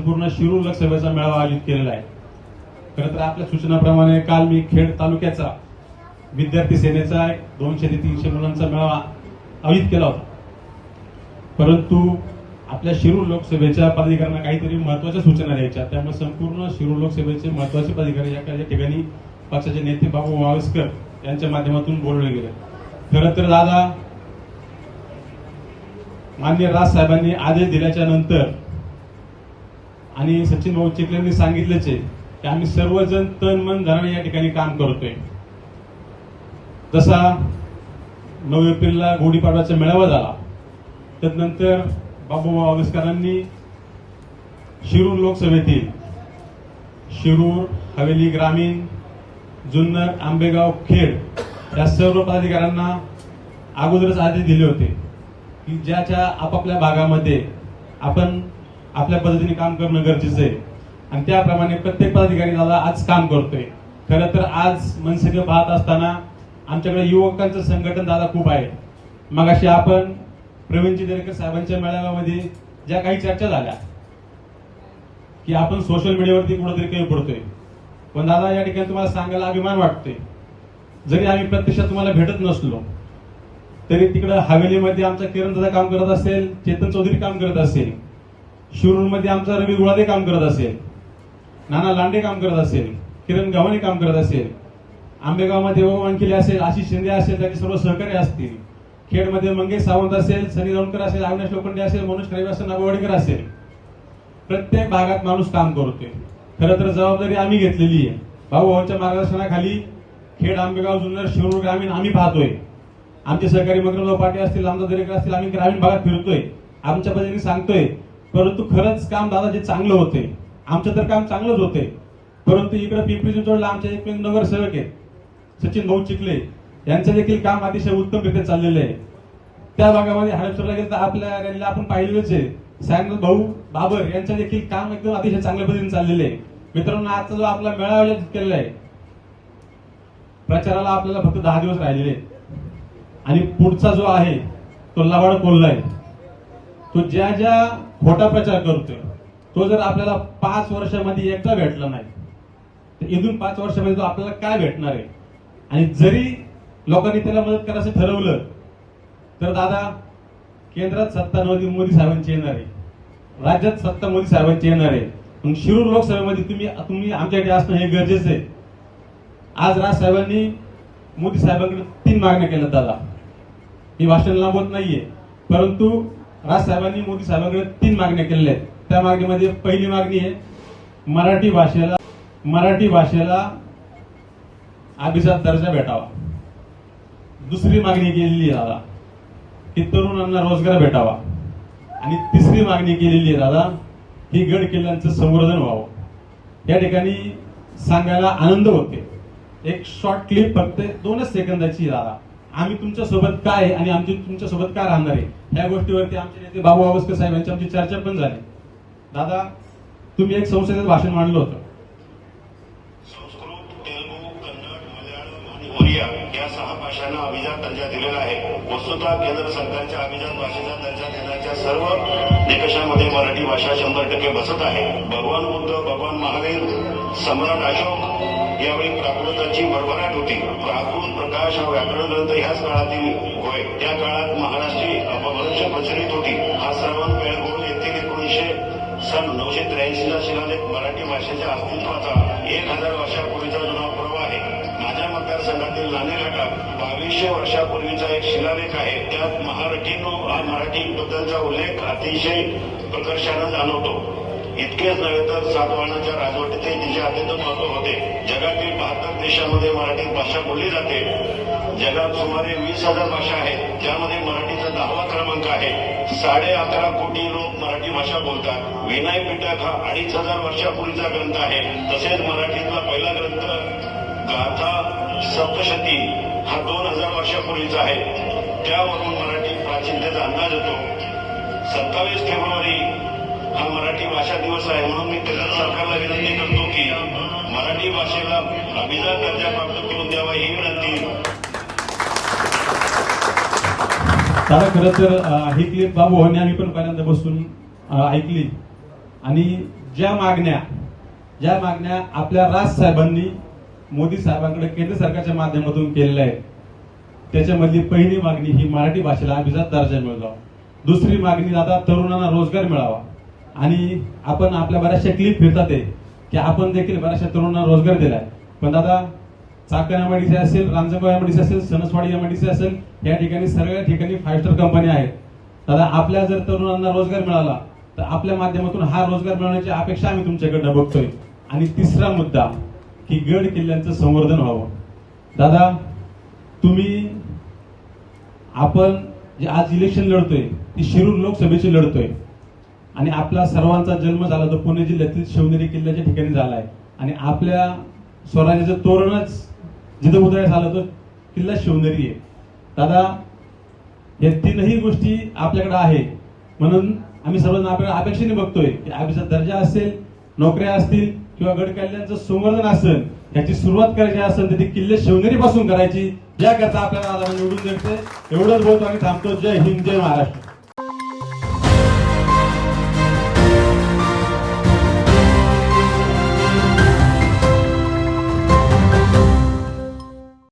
संपूर्ण शिरूर लोकसभेचा मेळावा आयोजित केलेला आहे. खरं तर आपल्या सूचनाप्रमाणे काल मी खेड तालुक्याचा विद्यार्थी सेनेचा एक दोनशे ते तीनशे मुलांचा मेळावा आयोजित केला होता. परंतु आपल्या शिरूर लोकसभेच्या पदाधिकाऱ्यांना काहीतरी महत्त्वाच्या सूचना द्यायच्या. त्यामुळे संपूर्ण शिरूर लोकसभेचे महत्त्वाचे प्राधिकारी या ठिकाणी पक्षाचे नेते बाबू मावस्कर यांच्या माध्यमातून बोलले गेले. खरं तर दादा मान्य राज साहेबांनी आदेश दिल्याच्या नंतर आणि सचिन भाऊ चिखलेंनी यांनी आहे की आम्ही सर्वजण तन मन धनाने या ठिकाणी काम करतोय. जसा नऊ एप्रिलला गुढीपाडव्याचा मेळावा झाला त्यानंतर बाबूभाऊ आविष्करांनी शिरूर लोकसभेतील शिरूर हवेली ग्रामीण जुन्नर आंबेगाव खेड या सर्व पदाधिकाऱ्यांना अगोदरच आदेश दिले होते की ज्याच्या आपापल्या भागामध्ये आपण आपल्या पद्धतीने काम करणं गरजेचं आहे. आणि त्याप्रमाणे प्रत्येक पदाधिकारी दादा आज काम करतोय. खरं तर आज मनसेकडे पाहत असताना आमच्याकडे युवकांचं संघटन दादा खूप आहे. मग अशी आपण प्रवीणजी दरेकर साहेबांच्या मेळाव्यामध्ये ज्या काही चर्चा झाल्या की आपण सोशल मीडियावरती कुठेतरी कमी पडतोय पण दादा या ठिकाणी तुम्हाला सांगायला अभिमान वाटतोय. जरी आम्ही प्रत्यक्षात तुम्हाला भेटत नसलो तरी तिकडं हवेलीमध्ये आमचा किरण दादा काम करत असेल चेतन चौधरी काम करत असेल शिरूरमध्ये आमचा रवी गुळादे काम करत असेल. नाना लांडे काम करत असेल. किरण गव्हाणे काम करत असेल. आंबेगावमध्ये ओम वानखिले असेल आशिष शिंदे असेल त्याचे सर्व सहकारी असतील. खेडमध्ये मंगेश सावंत असेल सनी दौंडकर असेल अविनाश लोखंडे असेल मनोज खरेवे असेल नागवाडेकर असेल. प्रत्येक भागात माणूस काम करतोय. खरं तर जबाबदारी आम्ही घेतलेली आहे. भाऊ भाऊच्या मार्गदर्शनाखाली खेड आंबेगाव जुन्नर शिरूर ग्रामीण आम्ही पाहतोय. आमचे सहकारी मकरंदराव पाटील असतील लांबदा दरेकर असतील आम्ही ग्रामीण भागात फिरतोय. आमच्या पद्धतीने सांगतोय. परंतु खरंच काम दादा जे चांगलं होते. आमचं तर काम चांगलंच होते. परंतु इकडे पिंपरी चिंचवडला आमचे एक नगरसेवक आहेत. सचिन भाऊ चिखले. यांचं देखील काम अतिशय उत्तमरित्या चाललेलं आहे. त्या भागामध्ये हडपसरला गेलं तर आपल्या रॅलीला आपण पाहिलेलंच आहे. सायंकाळ भाऊ बाबर यांचं देखील काम एकदम अतिशय चांगल्या पद्धतीने चाललेलं आहे. मित्रांनो आजचा जो आपला मेळावा आयोजित केलेला आहे प्रचाराला आपल्याला फक्त दहा दिवस राहिलेले आणि पुढचा जो आहे तो लवाड कोल्हा आहे. तो ज्या ज्या खोटा प्रचार करतोय. तो जर आपल्याला पाच वर्षामध्ये एकदा भेटला नाही तर इथून पाच वर्षामध्ये तो आपल्याला काय भेटणार आहे? आणि जरी लोकांनी त्याला मदत करायचं ठरवलं तर दादा केंद्रात सत्ता मोदी मोदी साहेबांची येणार आहे. राज्यात सत्ता मोदी साहेबांची येणार आहे. मग शिरूर लोकसभेमध्ये तुम्ही तुम्ही आमच्याकडे असणं हे गरजेचं आहे. आज राज साहेबांनी मोदी साहेबांकडे तीन मागण्या केल्या दादा. मी भाषण लांबवत नाहीये. परंतु राज साहेबांनी मोदी साहेबांकडे तीन मागण्या केलेल्या आहेत. त्या मागणीमध्ये पहिली मागणी आहे मराठी भाषेला मराठी भाषेला अभिजात दर्जा भेटावा. दुसरी मागणी केलेली आहे दादा की तरुणांना रोजगार भेटावा. आणि तिसरी मागणी केलेली आहे दादा ही गड किल्ल्यांचं संवर्धन व्हावं. या ठिकाणी सांगायला आनंद होते एक शॉर्ट क्लिप फक्त दोनच सेकंदाची दादा. आम्ही तुमच्यासोबत काय आहे आणि आमची तुमच्यासोबत काय राहणार आहे? ह्या गोष्टीवरती आमचे नेते बाबू आवस्कर साहेब यांची आमची चर्चा पण झाली. दादा तुम्ही एक संसदेत भाषण मांडलं होतं. संस्कृत तेलुगू कन्नड मल्याळम आणि ओरिया या सहा भाषांना अभिजात दर्जा दिलेला आहे. वस्तुतः केंद्र सरकारच्या अभिजात भाषेचा दर्जा देण्याच्या सर्व निकषामध्ये मराठी भाषा शंभर टक्के बसत आहे. भगवान बुद्ध भगवान महावीर सम्राट अशोक यावेळी प्राकृतांची भरभराट होती. प्राकृत प्रकाश हा व्याकरण ग्रंथ ह्याच काळातील होय. त्या काळात महाराष्ट्री अपभ्रंश प्रचलित होती. हा श्रावण बेळगोळ येथील एकोणीसशे सन नऊशे त्र्याऐंशीचा शिलालेख मराठी भाषेच्या अस्तित्वाचा एक हजार वर्षापूर्वीचा जुना पुरावा आहे. माझ्या मतदारसंघातील नाणेघाटात बावीसशे वर्षापूर्वीचा एक शिलालेख आहे. त्यात महारठीनो हा मराठी बद्दलचा उल्लेख अतिशय प्रकर्षानं जाणवतो. इतकेच नव्हे तर सातवाहनाच्या राजवटीतही तिचे अत्यंत महत्त्व होते. जगातील बहात्तर देशांमध्ये मराठी भाषा बोलली जाते. जगात सुमारे वीस हजार भाषा आहेत. ज्यामध्ये मराठीचा दहावा क्रमांक आहे. साडे अकरा कोटी लोक मराठी भाषा बोलतात. विनाय पिटक हा अडीच हजार वर्षापूर्वीचा ग्रंथ आहे. तसेच मराठीतला पहिला ग्रंथ गाथा सप्तशती हा दोन हजार वर्षापूर्वीचा आहे. त्यावरून मराठी प्राचीनतेचा अंदाज येतो. सत्तावीस फेब्रुवारी हा मराठी भाषा दिवस आहे म्हणून मी केंद्र सरकारला विनंती करतो की मराठी भाषेला अभिजात दर्जा प्राप्त करून द्यावा ही विनंती. दादा खरं तर ही क्लिप बाबू होणे आम्ही पण पहिल्यांदा बसून ऐकली. आणि ज्या मागण्या ज्या मागण्या आपल्या राज साहेबांनी मोदी साहेबांकडे केंद्र सरकारच्या माध्यमातून केलेल्या आहेत त्याच्यामधली पहिली मागणी ही मराठी भाषेला अभिजात दर्जा मिळावा. दुसरी मागणी दादा तरुणांना रोजगार मिळावा. आणि आपण आपल्या बऱ्याचशा क्लिप फिरतात आहे की आपण देखील बऱ्याचशा तरुणांना रोजगार दिलाय. पण दादा चाकण एमआयडीसी असेल रांजणगाव एमआयडीसी असेल सणसवाडी एमआयडीसी असेल या ठिकाणी सगळ्या ठिकाणी फाईव्ह स्टार कंपनी आहेत. दादा आपल्या जर तरुणांना रोजगार मिळाला तर आपल्या माध्यमातून हा रोजगार मिळवण्याची अपेक्षा आम्ही तुमच्याकडनं बघतोय. आणि तिसरा मुद्दा की गड किल्ल्यांचं संवर्धन व्हावं. दादा तुम्ही आपण जे आज इलेक्शन लढतोय ती शिरूर लोकसभेची लढतोय. आणि आपला सर्वांचा जन्म झाला तो पुणे जिल्ह्यातील शिवनेरी किल्ल्याच्या ठिकाणी झाला आहे आणि आपल्या स्वराज्याचं तोरणच जिथं उदय झालं तो किल्ला शिवनेरी आहे. दादा या तीनही गोष्टी आपल्याकडे आहे. म्हणून आम्ही सर्वजण आपल्याला अपेक्षेने बघतोय की अभिजात दर्जा असेल नोकऱ्या असतील किंवा गड किल्ल्यांचं संवर्धन असेल याची सुरुवात करायची असेल तर ती किल्ले शिवनेरी पासून करायची. याकरता आपल्याला निवडून द्यायचं एवढंच बोलतो आणि थांबतो. जय हिंद जय महाराष्ट्र.